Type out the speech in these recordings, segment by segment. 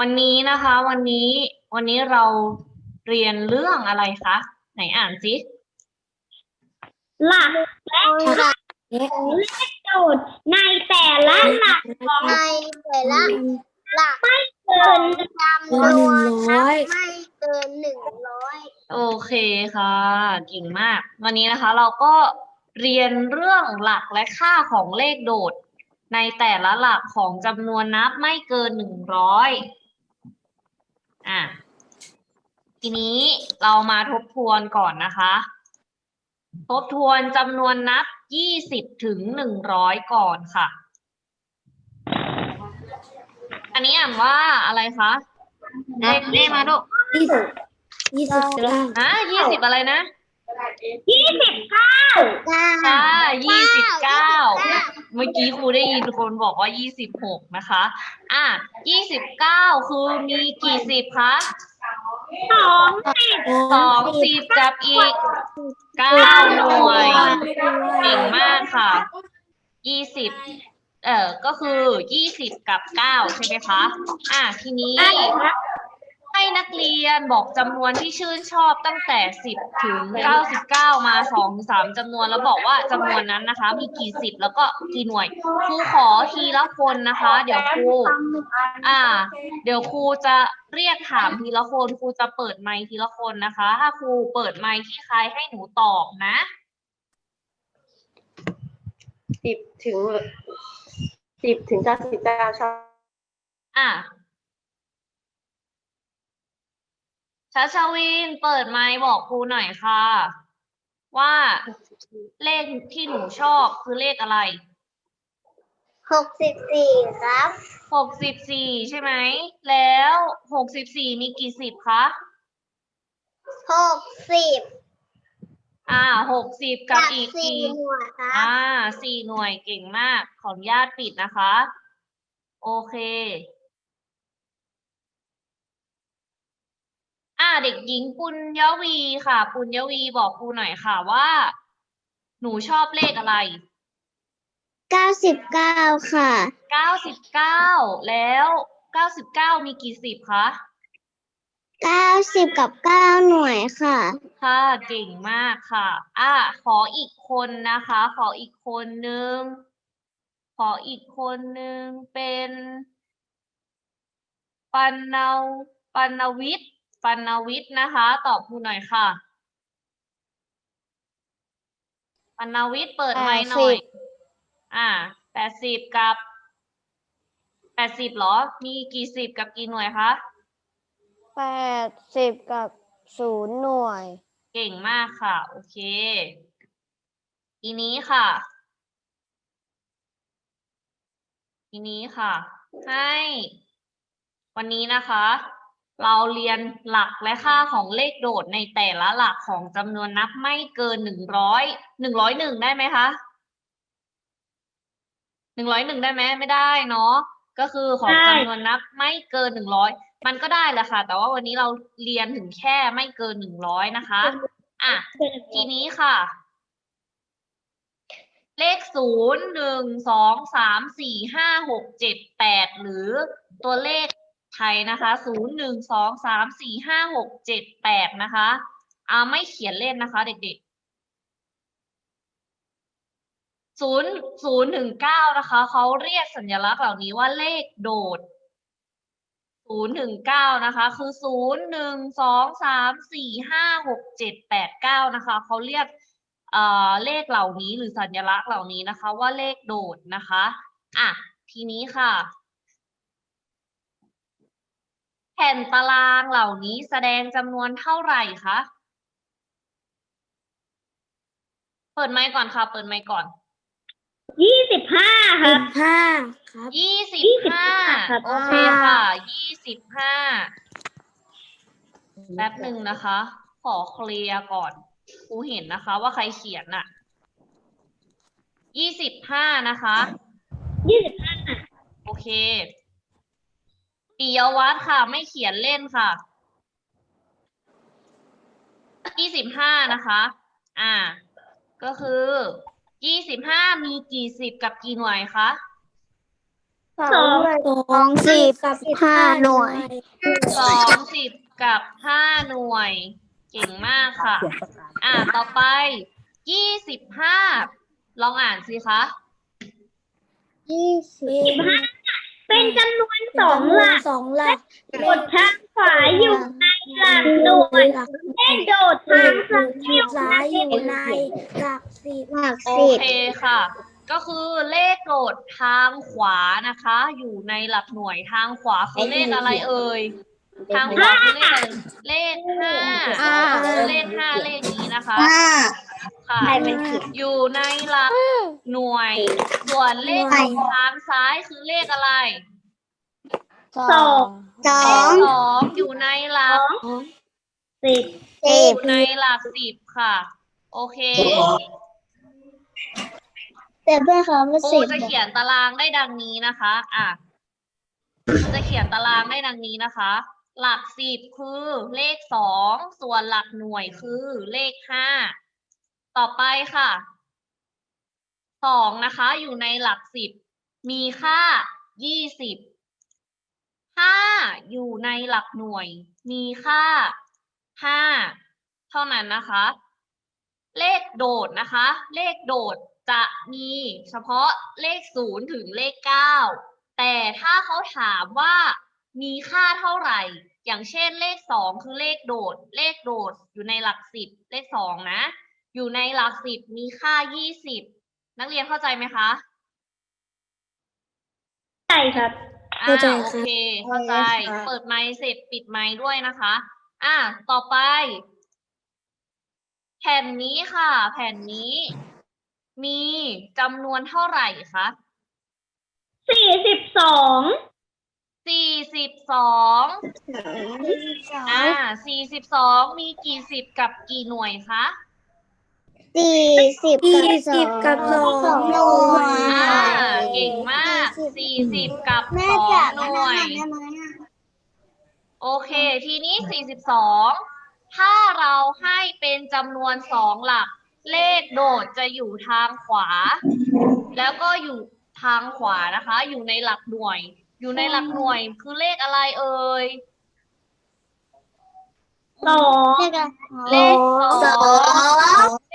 วันนี้นะคะวันนี้วันนี้เราเรียนเรื่องอะไรคะ ไหนอ่านสิหลักและของเลขโจทย์ในแต่ละหลักของในแต่ละหลักเกินจำนวนนับไม่เกินหนึ่งร้อยโอเคค่ะเก่งมาก วันนี้นะคะเราก็เรียนเรื่องหลักและค่าของเลขโดด ในแต่ละหลักของจำนวนนับไม่เกินหนึ่งร้อย อะทีนี้เรามาทบทวนก่อนนะคะ ทบทวนจำนวนนับยี่สิบถึงหนึ่งร้อยก่อนค่ะ อันนี้อ่านว่าอะไรคะเลขเลขมาดูยี่สิบยี่สิบเก้าฮะยี่สิบอะไรนะ ยี่สิบเก้าค่ะยี่สิบเก้าเมื่อกี้ครูได้ยินคนบอกว่ายี่สิบหกนะคะ อะยี่สิบเก้าคือมีกี่สิบคะสองสิบสองสิบกับอีกเก้าหน่วยเก่งมากค่ะยี่สิบเอ่อก็คือยี่สิบกับเก้าใช่ไหมคะ อะทีนี้ ให้นักเรียนบอกจำนวนที่ชื่นชอบตั้งแต่สิบถึงเก้าสิบเก้ามาสองสามจำนวนแล้วบอกว่าจำนวนนั้นนะคะ มีกี่สิบแล้วก็กี่หน่วยครูขอทีละคนนะคะ เดี๋ยวครูอ่า เดี๋ยวครูจะเรียกถามทีละคนครูจะเปิดไมค์ทีละคนนะคะ ถ้าครูเปิดไมค์ที่ใครให้หนูตอบนะสิบถึงสิบถึงเก้าสิบเก้าชอบอะ ชาชาวินเปิดไมค์บอกครูหน่อยค่ะ ว่าเลขที่หนูชอบคือเลขอะไรหกสิบสี่ครับหกสิบสี่ใช่ไหม แล้วหกสิบสี่มีกี่สิบคะหกสิบอ่าหกสิบกับจากอีกสี่กี่หน่วยครับอ่าสี่หน่วยเก่งมาก ขออนุญาตปิดนะคะ โอเค อ่าเด็กหญิงปุญญวีค่ะ ปุญญวีบอกครูหน่อยค่ะว่า หนูชอบเลขอะไร เก้าสิบเก้าค่ะ เก้าสิบเก้าแล้วเก้าสิบเก้ามีกี่สิบคะเก้าสิบกับเก้าหน่วยค่ะ ค่ะเก่งมากค่ะ อะขออีกคนนะคะ ขออีกคนนึง ขออีกคนนึงเป็น ปันนาปันนาวิทย์ ปันนาวิทย์นะคะ ตอบครูหน่อยค่ะปันนาวิทย์เปิดไมค์หน่อย อ่าแปดสิบกับแปดสิบเหรอ มีกี่สิบกับกี่หน่วยคะแปดสิบกับศูนย์หน่วย เก่งมากค่ะ โอเค ทีนี้ค่ะ ทีนี้ค่ะ ให้ วันนี้นะคะ เราเรียนหลักและค่าของเลขโดดในแต่ละหลักของจำนวนนับไม่เกินหนึ่งร้อยหนึ่งร้อยหนึ่งได้ไหมคะหนึ่งร้อยหนึ่งได้ไหมไม่ได้เนาะก็คือของจำนวนนับไม่เกินหนึ่งร้อยมันก็ได้แหละค่ะ แต่ว่าวันนี้เราเรียนถึงแค่ไม่เกินหนึ่งร้อยนะคะ อะทีนี้ค่ะ เลขศูนย์หนึ่งสองสามสี่ห้าหกเจ็ดแปดหรือตัวเลข ไทยนะคะศูนย์หนึ่งสองสามสี่ห้าหกเจ็ดแปดนะคะอ่าไม่เขียนเล่นนะคะ เด็กๆศูนย์ศูนย์ถึงเก้านะคะเขาเรียกสัญลักษณ์เหล่านี้ว่าเลขโดดศูนย์ถึงเก้านะคะ คือศูนย์หนึ่งสองสามสี่ห้าหกเจ็ดแปดเก้านะคะเขาเรียกเอ่อเลขเหล่านี้หรือสัญลักษณ์เหล่านี้นะคะ ว่าเลขโดดนะคะอะทีนี้ค่ะ แผ่นตารางเหล่านี้แสดงจำนวนเท่าไหร่คะ เปิดไมค์ก่อนค่ะ เปิดไมค์ก่อน ยี่สิบห้าคสิรับ บห้าครับ ยี่สิบยี่สิบห้าห้าครับ โอเคค่ะ ยี่สิบห้า แป๊บหนึ่งนะคะ ขอเคลียร์ก่อนครูเห็นนะคะ ว่าใครเขียนน่ะ ยี่สิบห้านะคะ ยี่สิบห้าโอเค ปิยวัฒน์ค่ะ ไม่เขียนเล่นค่ะยี่สิบห้านะคะ อ่า ก็คือยี่สิบห้ามีกี่สิบกับกี่หน่วยคะสองสองสิบกับห้าหน่วยสองสิบกับห้าหน่วย เก่งมากค่ะ อ่า ต่อไปยี่สิบห้าลองอ่านสิคะยี่สิบ เป็นจำนวนสองหลักสองหลักโดดทางขวาอยู่ในหลักหน่วยเลขโดดทางซ้ายอยู่ซ้ายอยู่ในหลักสิบหลักโอสิบเคค่ะ ก็คือเลขโดดทางขวานะคะ อยู่ในหลักหน่วยทางขวาคือเลขอะไรเอ่ย ทางขวาคือเลขอะไรเลขห้าเลขห้าเลขนี้นะคะ ค่ะอยู่ในหลักหน่วย ส่วนเลขตรงทางซ้ายคือเลขอะไรสอง สอเลขงสองอยู่ในหลักสิบอยู่ในหลักสิบค่ะ โอเคแต่เพื่อนเขาไม่ครูสิบจะเขียนตารางได้ดังนี้นะคะ อะครูจะเขียนตารางได้ดังนี้นะคะ หลักสิบคือเลขสองส่วนหลักหน่วยคือเลขห้า ต่อไปค่ะสองนะคะ อยู่ในหลักสิบ มีค่ายี่สิบห้าอยู่ในหลักหน่วย มีค่าห้าเท่านั้นนะคะ เลขโดดนะคะ เลขโดดจะมีเฉพาะเลขศูนย์ถึงเลขเก้าแต่ถ้าเขาถามว่ามีค่าเท่าไหร่ อย่างเช่นเลขสองคือเลขโดด เลขโดดอยู่ในหลักสิบเลขสองนะ อยู่ในหลักสิบมีค่ายี่สิบนักเรียนเข้าใจไหมคะใช่ครับ อ่าเข้าใจโอครับ เค เข้าใจเปิดไมค์เสร็จปิดไมค์ด้วยนะคะ อ่าต่อไป แผ่นนี้ค่ะ แผ่นนี้ มีจำนวนเท่าไหร่คะ สี่สิบสองสี่สิบสอง อ่าสี่สิบสองมีกี่สิบกับกี่หน่วยคะ สี่สิบยี่สิบกับสองหน่วย อ่าเก่งมากสี่สิบกับสองหน่วยโอเค ทีนี้ 42 ถ้าเราให้เป็นจำนวนสองหลัก เลขโดดจะอยู่ทางขวา แล้วก็อยู่ทางขวานะคะ อยู่ในหลักหน่วย อยู่ในหลักหน่วยคือเลขอะไรเอ่ย สองเลขสอง เลขสอง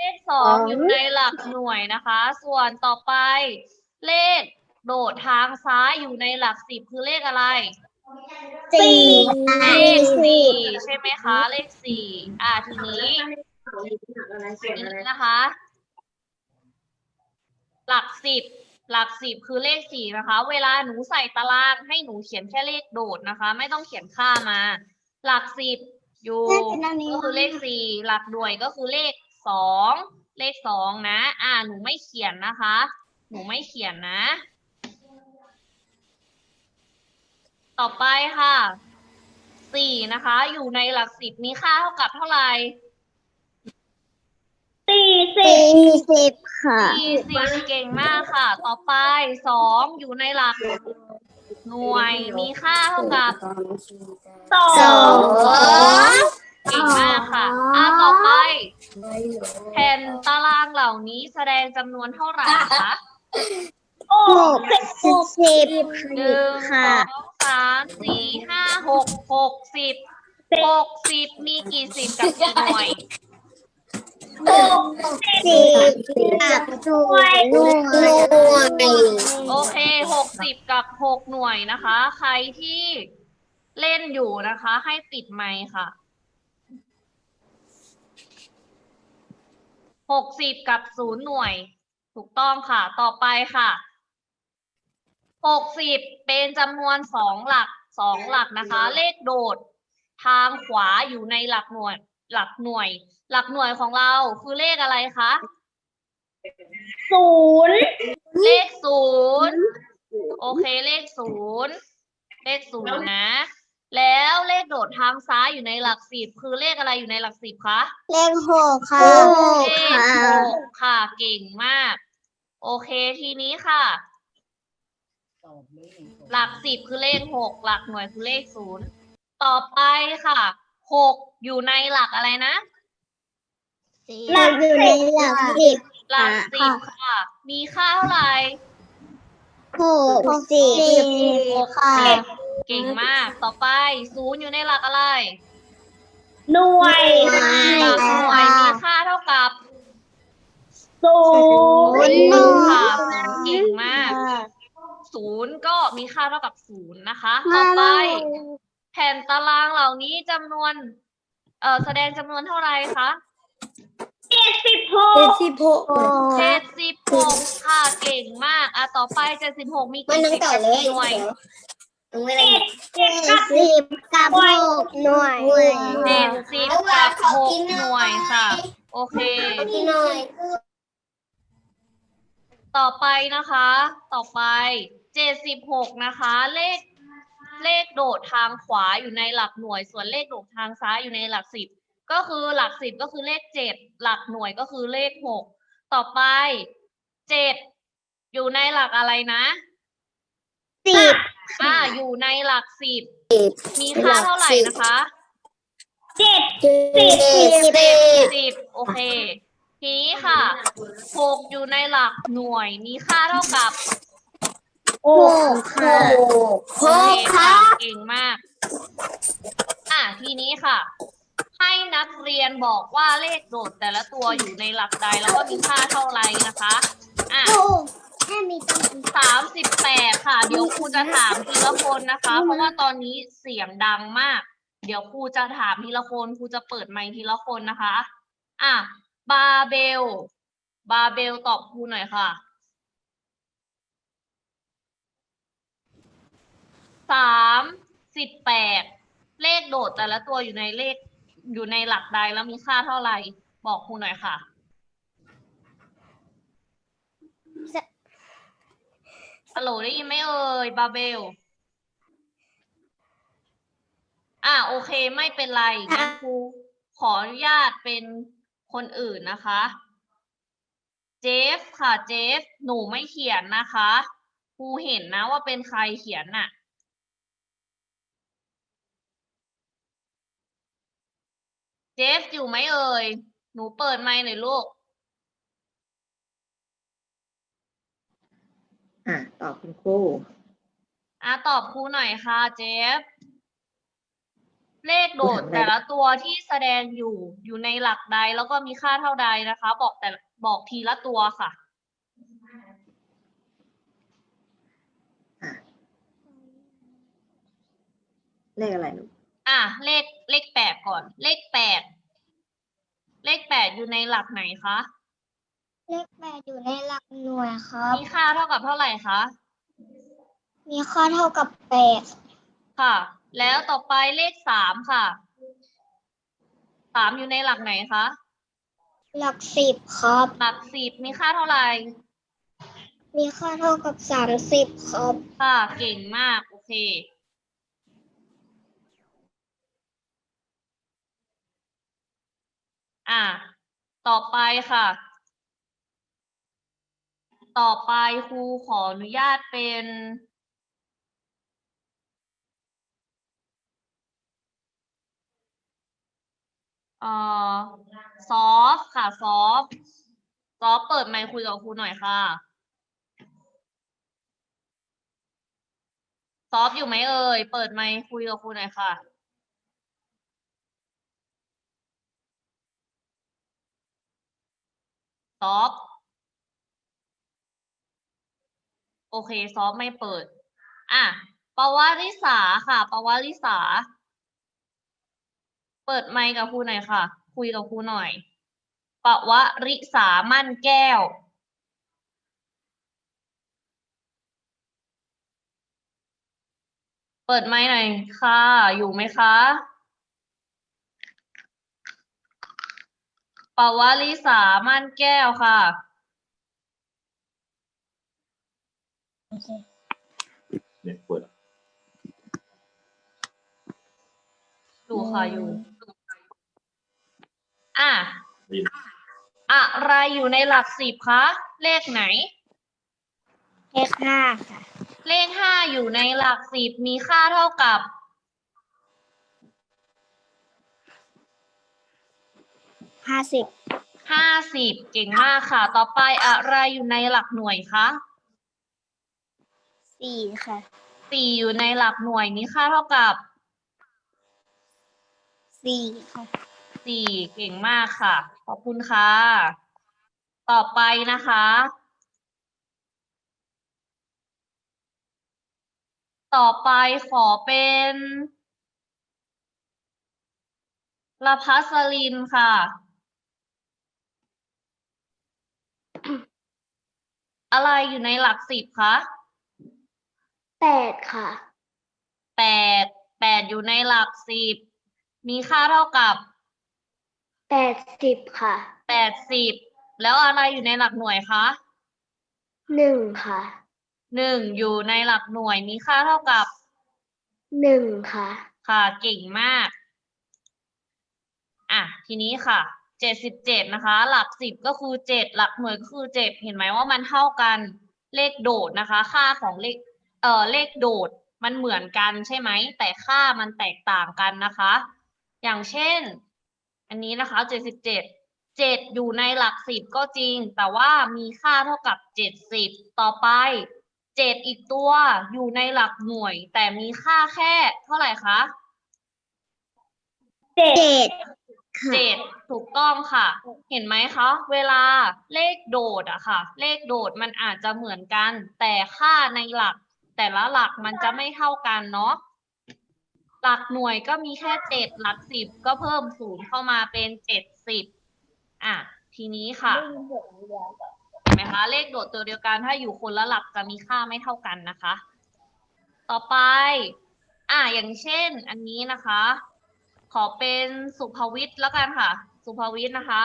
อยู่ในหลักหน่วยนะคะ ส่วนต่อไป เลขโดดทางซ้ายอยู่ในหลักสิบคือเลขอะไร สี่เลขสี่ใช่ไหมคะ เลขสี่อ่าทีนี้ทีนี้นะคะ หลักสิบหลักสิบคือเลขสี่นะคะ เวลาหนูใส่ตารางให้หนูเขียนแค่เลขโดดนะคะ ไม่ต้องเขียนค่ามา หลักสิบอยู่ก็คือเลขสี่หลักหน่วยก็คือเลข สองเลขสองนะ อ่า หนูไม่เขียนนะคะ หนูไม่เขียนนะ ต่อไปค่ะสี่นะคะ อยู่ในหลักสิบมีค่าเท่ากับเท่าไหร่สี่สิบสี่สิบค่ะสี่สิบเก่งมากค่ะ ต่อไปสองอยู่ในหลัก หน่วยมีค่าเท่ากับสอสองง เก่งมากค่ะอ่าต่อไป แผ่นตารางเหล่านี้แสดงจำนวนเท่าไหร่คะหหกกสิบสิบหนึ่งสค่ะองสามสี่ห้าหกหกสิบหกสิบมีกี่สิบกับกี่หน่วยหกสิบกับหน่วยหน่วยโอเคหกสิบกับหกหน่วยนะคะ ใครที่เล่นอยู่นะคะ ให้ปิดไมค์ค่ะ หกสิบกับศูนย์หน่วย ถูกต้องค่ะ ต่อไปค่ะหกสิบเป็นจำนวนสองหลักสองหลักนะคะ เลขโดด ทางขวาอยู่ในหลักหน่วย หลักหน่วย หลักหน่วยของเราคือเลขอะไรคะศูนย์เลขศูนย์โอเคเลขศูนย์เลขศูนย์นะ แล้วเลขโดดทางซ้ายอยู่ในหลักสิบคือเลขอะไรอยู่ในหลักสิบคะเลขหกค่ะเลขหกค่ะ เก่งมาก โอเคทีนี้ค่ะ หลักสิบคือเลขหกหลักหน่วยคือเลขศูนย์ต่อไปค่ะหกอยู่ในหลักอะไรนะหลักอยู่ในหลักสิบหลักสิบค่ะ มีค่าเท่าไหร่หกสิบหกค่ะสิบ เก่งมาก ต่อไปศูนย์อยู่ในหลักอะไร หน่วยหลักหน่วยมีค่าเท่ากับศูนย์ศูนย์ค่ะศูนย์เก่งมาก ศูนย์ก็มีค่าเท่ากับศูนย์นะคะ ต่อไป แผ่นตารางเหล่านี้จำนวน เอ่อแสดงจำนวนเท่าไหร่คะเจ็ดสิบหเจ็ดกสิบหกเจ็ดสิบหกค่ะเก่งมาก อะ ต่อไปเจ็ดสิบหกมีมันกี่น้องสิบเก่ากับเลยกี่ หน่วยตรงไม่ได้เจ็ดกับสิบกับหกหน่วยเจ็ดสิบกับหกหน่วยค่ะ โอเค หน่อยต่อไปนะคะ ต่อไปเจ็ดสิบหกนะคะ เลข เลขโดดทางขวาอยู่ในหลักหน่วย ส่วนเลขโดดทางซ้ายอยู่ในหลักสิบ ก็คือหลักสิบก็คือเลขเจ็ดหลักหน่วยก็คือเลขหกต่อไปเจ็ดอยู่ในหลักอะไรนะ สิบอ่า อยู่ในหลักสิบ มีค่าเท่าไหร่นะคะ เจ็ดสิบสิบสิบโอเค ทีนี้ค่ะหกอยู่ในหลักหน่วย มีค่าเท่ากับหกค่ะหโอกเคค่ะค่ะ เก่งมาก อะทีนี้ค่ะ ให้นักเรียนบอกว่าเลขโดดแต่ละตัวอยู่ในหลักใดแล้วก็มีค่าเท่าไหร่นะคะ อะ แค่มีตั้งสามสิบแปดค่ะ เดี๋ยวครูจะถามทีละคนนะคะ เพราะว่าตอนนี้เสียงดังมาก เดี๋ยวครูจะถามทีละคนครูจะเปิดไมค์ทีละคนนะคะ อะ บาเบล บาเบลตอบครูหน่อยค่ะสามสิบแปดเลขโดดแต่ละตัวอยู่ในเลขอยู่ในหลักใดแล้วมีค่าเท่าไหร่ บอกครูหน่อยค่ะ ฮัลโหลได้ยินไหมเอ่ยบาเบล อะโอเคไม่เป็นไรงั้นครูขออนุญาตเป็นคนอื่นนะคะ เจฟค่ะเจฟ หนูไม่เขียนนะคะครูเห็นนะว่าเป็นใครเขียนน่ะ เจฟอยู่ไหมเอ่ย หนูเปิดไมค์หน่อยลูก อะตอบคุณครูอะตอบครูหน่อยค่ะ เจฟ เลขโดดแต่ละตัวที่แสดงอยู่อยู่ในหลักใดแล้วก็มีค่าเท่าใดนะคะ บอกแต่บอกทีละตัวค่ะอะเลขอะไรลูกอะเลขเลขแปดก่อน เลขแปดเลขแปดอยู่ในหลักไหนคะ เลขแปดอยู่ในหลักหน่วยครับ มีค่าเท่ากับเท่าไหร่คะ มีค่าเท่ากับแปดค่ะ แล้วต่อไปเลขสามค่ะสามอยู่ในหลักไหนคะ หลักสิบครับ หลักสิบมีค่าเท่าไหร่ มีค่าเท่ากับสามสิบครับ ค่ะ เก่งมาก โอเคอะ ต่อไปค่ะ ต่อไปครูขออนุญาตเป็น เอ่อซอฟค่ะซอฟซอฟเปิดไมค์คุยกับครูหน่อยค่ะ ซอฟอยู่ไหมเอ่ย เปิดไมค์คุยกับครูหน่อยค่ะซอฟ โอเค ซอฟไม่เปิด อะปวาริสาค่ะปวาริสา เปิดไมค์กับครูหน่อยค่ะ คุยกับครูหน่อยปวริสามั่นแก้ว เปิดไมค์หน่อยค่ะ อยู่ไหมคะปวาริสามั่นแก้วค่ะ เนี่ยเปิดอยู่ค่ะอยู่ อะ ได้ยินอะไรอยู่ในหลักสิบคะ เลขไหน เลขห้าค่ะ เลขห้าอยู่ในหลักสิบมีค่าเท่ากับ ห้าสิบ ห้าสิบเก่งมากค่ะ ต่อไปอะไรอยู่ในหลักหน่วยคะ สี่ค่ะสี่อยู่ในหลักหน่วยมีค่าเท่ากับสี่ค่ะสี่เก่งมากค่ะ ขอบคุณค่ะ ต่อไปนะคะ ต่อไปขอเป็นละพัสลินค่ะ อะไรอยู่ในหลักสิบคะ แปดค่ะ แปดแปดอยู่ในหลักสิบ มีค่าเท่ากับแปดสิบค่ะ แปดสิบ แล้วอะไรอยู่ในหลักหน่วยคะหนึ่งค่ะ หนึ่งอยู่ในหลักหน่วย มีค่าเท่ากับ หนึ่งค่ะ ค่ะเก่งมาก อะ ทีนี้ค่ะ เจ็ดสิบเจ็ดนะคะ หลักสิบก็คือเจ็ด หลักหน่วยก็คือเจ็ด เห็นไหมว่ามันเท่ากัน เลขโดดนะคะ ค่าของเลข เอ่อเลขโดดมันเหมือนกันใช่ไหม แต่ค่ามันแตกต่างกันนะคะ อย่างเช่น อันนี้นะคะเจ็ดสิบเจ็ดเจ็ดอยู่ในหลักสิบก็จริง แต่ว่ามีค่าเท่ากับเจ็ดสิบต่อไปเจ็ดอีกตัวอยู่ในหลักหน่วย แต่มีค่าแค่เท่าไหร่คะเจ็ดเจ็ดถูกต้องค่ะ เห็นไหมคะ เวลาเลขโดดอะค่ะ เลขโดดมันอาจจะเหมือนกัน แต่ค่าในหลัก แต่ละหลักมันจะไม่เท่ากันเนาะหลักหน่วยก็มีแค่เจ็ดหลักสิบก็เพิ่มศูนย์เข้ามาเป็นเจ็ดสิบอะ ทีนี้ค่ะเห็นไหมคะเลขโดดตัวเดียวกันถ้าอยู่คนละหลักจะมีค่าไม่เท่ากันนะคะ ต่อไป อะอย่างเช่น อันนี้นะคะ ขอเป็นสุภวิทย์แล้วกันค่ะ สุภวิทย์นะคะ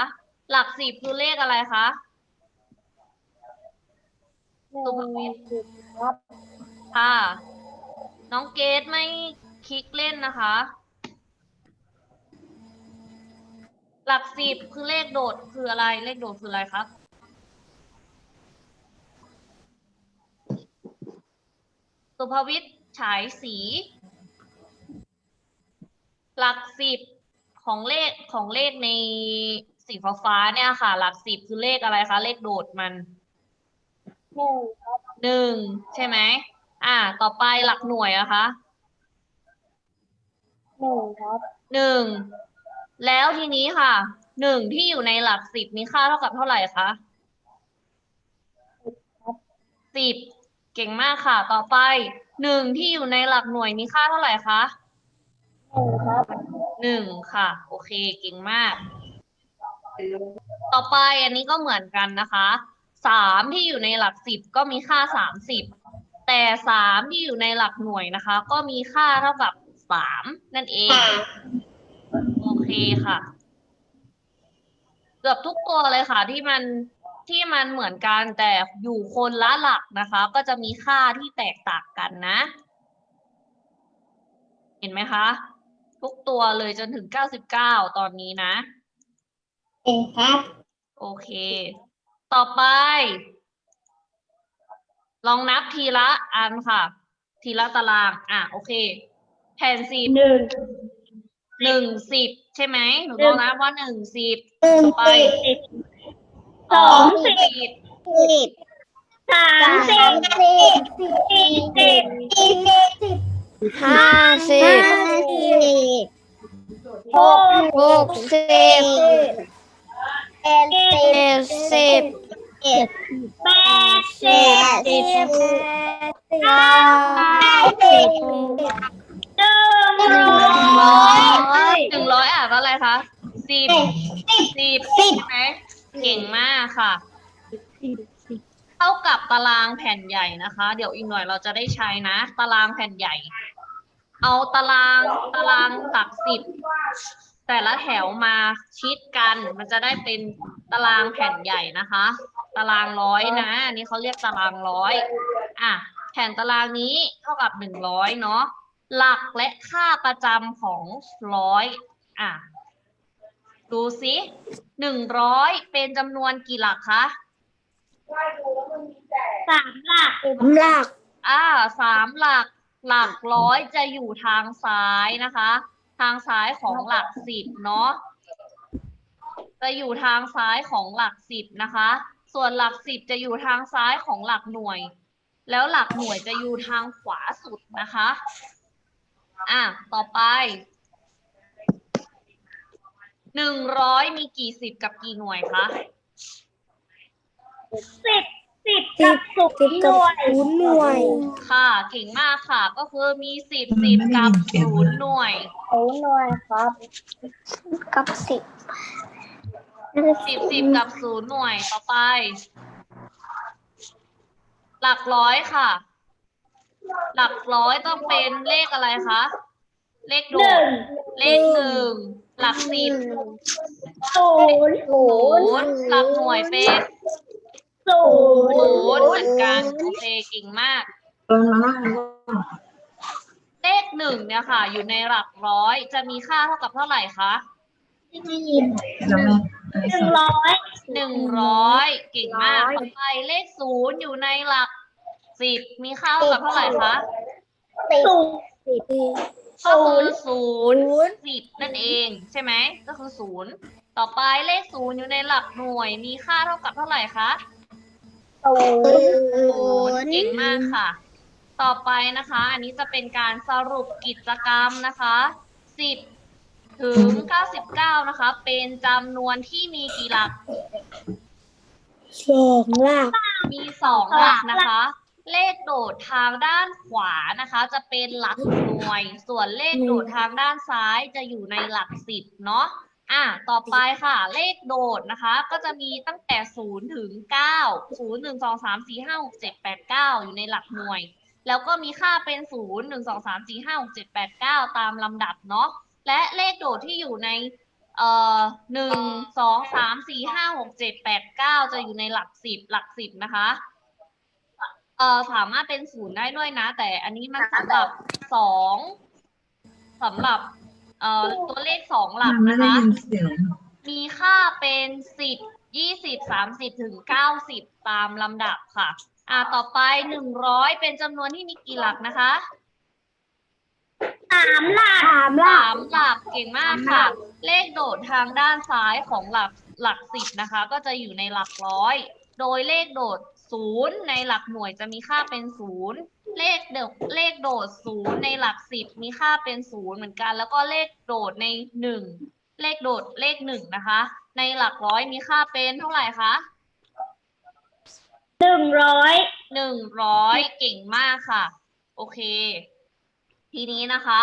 หลักสิบคือเลขอะไรคะสุภวิทย์ ค่ะ น้องเกดไม่คลิกเล่นนะคะ หลักสิบคือเลขโดดคืออะไร เลขโดดคืออะไรครับ สุภวิทย์ฉายสี หลักสิบของเลขของเลขในสีฟ้าฟ้าๆเนี่ยค่ะ หลักสิบคือเลขอะไรคะ เลขโดดมันหนึ่งครับหนึ่งใช่ไหม อ่า ต่อไปหลักหน่วยอะคะหนึ่งครับหนึ่งแล้วทีนี้ค่ะหนึ่งที่อยู่ในหลักสิบมีค่าเท่ากับเท่าไหร่คะสิบเก่งมากค่ะ ต่อไปหนึ่งที่อยู่ในหลักหน่วยมีค่าเท่าไหร่คะหนึ่งครับหนึ่งค่ะ โอเคเก่งมาก ต่อไปอันนี้ก็เหมือนกันนะคะสามที่อยู่ในหลักสิบก็มีค่าสามสิบ แต่สามที่อยู่ในหลักหน่วยนะคะ ก็มีค่าเท่ากับสามนั่นเอง โอเคค่ะ เกือบทุกตัวเลยค่ะ ที่มันที่มันเหมือนกันแต่อยู่คนละหลักนะคะ ก็จะมีค่าที่แตกต่างกันนะ เห็นไหมคะ ทุกตัวเลยจนถึง99ตอนนี้นะเองครับ โอเค ต่อไป ลองนับทีละอันค่ะ ทีละตาราง อะโอเค แผ่นสิบหนึ่งหนึ่งสิบใช่ไหมหนูต้องนับว่าหนึ่งสิบหนึ่งต่อไปสิบสองสิบสิบสามสิบสี่สิบห้าสิบหกหกสิบเจ็ดสิบ เจ็ดสิบแปดสิบสิบเก้าสิบหนึ่งร้อยหนึ่งร้อยอ่านว่าอะไรคะสิบสิบใช่ไหมเก่งมากค่ะ เท่ากับตารางแผ่นใหญ่นะคะ เดี๋ยวอีกหน่อยเราจะได้ใช้นะ ตารางแผ่นใหญ่ เอาตารางตารางหลักสิบ แต่ละแถวมาชิดกัน มันจะได้เป็นตารางแผ่นใหญ่นะคะ ตารางร้อยนะอันนี้เขาเรียกตารางร้อยอะแผ่นตารางนี้เท่ากับหนึ่งร้อยเนาะหลักและค่าประจำของร้อยอะดูสิหนึ่งร้อยเป็นจำนวนกี่หลักคะสามหลักหลักอ่าสามหลัก หลักร้อยจะอยู่ทางซ้ายนะคะ ทางซ้ายของหลักสิบเนาะจะอยู่ทางซ้ายของหลักสิบนะคะ ส่วนหลักสิบจะอยู่ทางซ้ายของหลักหน่วย แล้วหลักหน่วยจะอยู่ทางขวาสุดนะคะ อะ ต่อไป หนึ่งร้อยมีกี่สิบกับกี่หน่วยคะสิบ สิบกับศูนย์หน่วยศูนย์หน่วย ค่ะ เก่งมากค่ะ ก็คือมีสิบสิบกับศูนย์หน่วยศูนย์หน่วยครับ กับสิบสิบสิบกับศูนย์หน่วยต่อไป หลักร้อยค่ะ หลักร้อยต้องเป็นเลขอะไรคะเลขโดหนึ่ดงเลขหนึ่งหลักสิบศูนย์ศูศูนย์นย์หลักหน่วยเป็น ศูนย์ศูนย์เหมือนกันโอเคเก่งมากตอนมาเลขหนึ่งเนี่ยค่ะ อยู่ในหลักร้อยจะมีค่าเท่ากับเท่าไหร่คะไม่ยินแล้วแม่หนึ่งร้อยหนึ่งร้อยเก่งมากต่อไปเลขศูนย์อยู่ในหลักสิบมีค่าเท่ากับเท่าไหร่คะศูนย์ก็คือศูนย์สิบนั่นเองใช่ไหมก็คือศูนย์ต่อไปเลขศูนย์อยู่ในหลักหน่วยมีค่าเท่ากับเท่าไหร่คะ ศูนย์ศูนย์เก่งมากค่ะ ต่อไปนะคะ อันนี้จะเป็นการสรุปกิจกรรมนะคะสิบถึงเก้าสิบเก้านะคะ เป็นจำนวนที่มีกี่หลัก สองหลักมีสองหลักนะคะ เลขโดดทางด้านขวานะคะ จะเป็นหลักหน่วย ส่วนเลขโดดทางด้านซ้ายจะอยู่ในหลักสิบเนาะ อะต่อไปค่ะ เลขโดดนะคะ ก็จะมีตั้งแต่ศูนย์ถึงเก้าศูนย์หนึ่งสองสามสี่ห้าหกเจ็ดแปดเก้าอยู่ในหลักหน่วย แล้วก็มีค่าเป็นศูนย์หนึ่งสองสามสี่ห้าหกเจ็ดแปดเก้าตามลำดับเนาะและเลขโดดที่อยู่ในเอ่อหนึ่งสองสามสี่ห้าหกเจ็ดแปดเก้าจะอยู่ในหลักสิบหลักสิบนะคะเอ่อสามารถเป็นศูนย์ได้ด้วยนะ แต่อันนี้มันสำหรับสองสำหรับ เอ่อตัวเลขสองหลักไม่นะได้คะยินเสียงมีค่าเป็นสิบยี่สิบสามสิบถึงเก้าสิบตามลำดับค่ะ อ่าต่อไปหนึ่งร้อยเป็นจำนวนที่มีกี่หลักนะคะสามหลักสามหลัสากมหลักเก่งมากค่ะ เลขโดดทางด้านซ้ายของหลักหลักสิบนะคะ ก็จะอยู่ในหลักร้อย โดยเลขโดดศูนย์ในหลักหน่วยจะมีค่าเป็นศูนย์ เลขโดดเลขโดดศูนย์ในหลักสิบมีค่าเป็นศูนย์เหมือนกัน แล้วก็เลขโดดในหนึ่งเลขโดดเลขหนึ่งนะคะ ในหลักร้อยมีค่าเป็นเท่าไหร่คะหนึ่งร้อยหนึ่งร้อยเก่งมากค่ะ โอเค ทีนี้นะคะ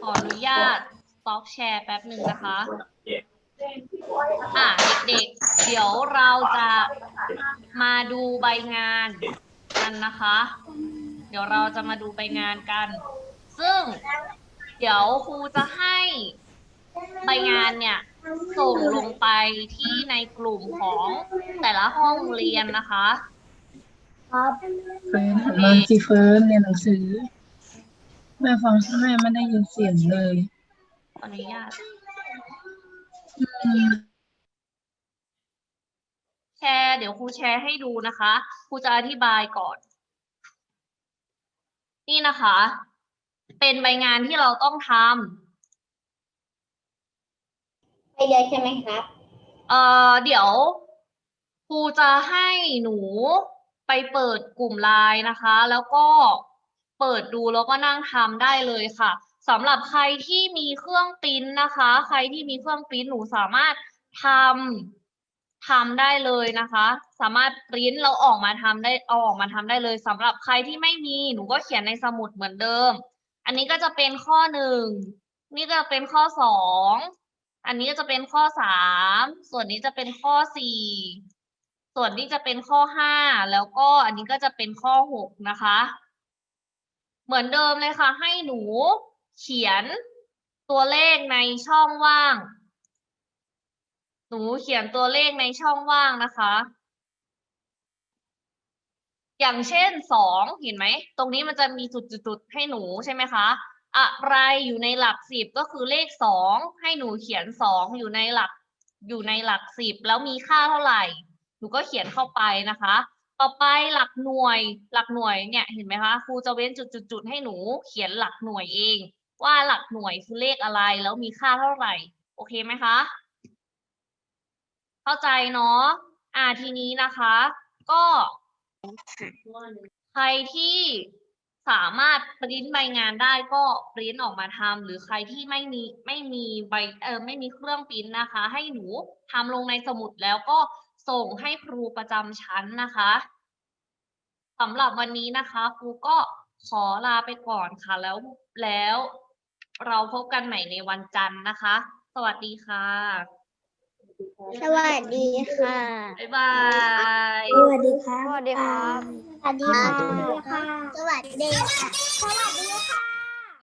ขออนุญาตสต็อปแชร์แป๊บหนึ่งนะคะ อะเด็กๆ เดี๋ยวเราจะมาดูใบงานกันนะคะ เดี๋ยวเราจะมาดูใบงานกัน ซึ่งเดี๋ยวครูจะให้ใบงานเนี่ยส่งลงไปที่ในกลุ่มของแต่ละห้องเรียนนะคะครับเฟิร์นหันมาจีเฟิร์นเรียนหนังสือ แม่ฟังใช่ไหมไม่ได้ยินเสียงเลยขออนุญาต แชร์ เดี๋ยวครูแชร์ให้ดูนะคะ ครูจะอธิบายก่อน นี่นะคะ เป็นใบงานที่เราต้องทำไปเลยใช่ไหมครับ เอ่อ เดี๋ยวครูจะให้หนูไปเปิดกลุ่มไลน์นะคะ แล้วก็เปิดดูแล้วก็นั่งทำได้เลยค่ะ สำหรับใครที่มีเครื่องปริ้นนะคะ ใครที่มีเครื่องปริ้นหนูสามารถทำทำได้เลยนะคะ สามารถปริ้นแล้วออกมาทำได้เอาออกมาทำได้เลยสำหรับใครที่ไม่มีหนูก็เขียนในสมุดเหมือนเดิม อันนี้ก็จะเป็นข้อหนึ่งนี่ก็จะเป็นข้อสองอันนี้ก็จะเป็นข้อสามส่วนนี้จะเป็นข้อสี่ส่วนนี้จะเป็นข้อห้าแล้วก็อันนี้ก็จะเป็นข้อหกนะคะ เหมือนเดิมเลยค่ะ ให้หนู เขียนตัวเลขในช่องว่าง หนูเขียนตัวเลขในช่องว่างนะคะ อย่างเช่นสองเห็นไหม ตรงนี้มันจะมีจุดๆๆให้หนูใช่ไหมคะ อะไรอยู่ในหลักสิบก็คือเลขสองให้หนูเขียนสองอยู่ในหลักอยู่ในหลักสิบแล้วมีค่าเท่าไหร่ หนูก็เขียนเข้าไปนะคะ ต่อไปหลักหน่วย หลักหน่วยเนี่ยเห็นไหมคะครูจะเว้นจุดๆๆให้หนูเขียนหลักหน่วยเอง ว่าหลักหน่วยคือเลขอะไร แล้วมีค่าเท่าไหร่ โอเคไหมคะ เข้าใจเนาะอ่าทีนี้นะคะ ก็ใครที่สามารถปริ้นใบงานได้ก็ปริ้นออกมาทำหรือใครที่ไม่มีไม่มีใบเออไม่มีเครื่องปริ้นนะคะ ให้หนูทำลงในสมุดแล้วก็ส่งให้ครูประจำชั้นนะคะสำหรับวันนี้นะคะ ครูก็ขอลาไปก่อนค่ะแล้วแล้ว เราพบกันใหม่ในวันจันทร์นะคะ สวัสดีค่ะ สวัสดีค่ะ บ๊ายบาย สวัสดีค่ะสวัสดีครับ สวัสดีค่ะ สวัสดีค่ะ สวัสดีค่ะ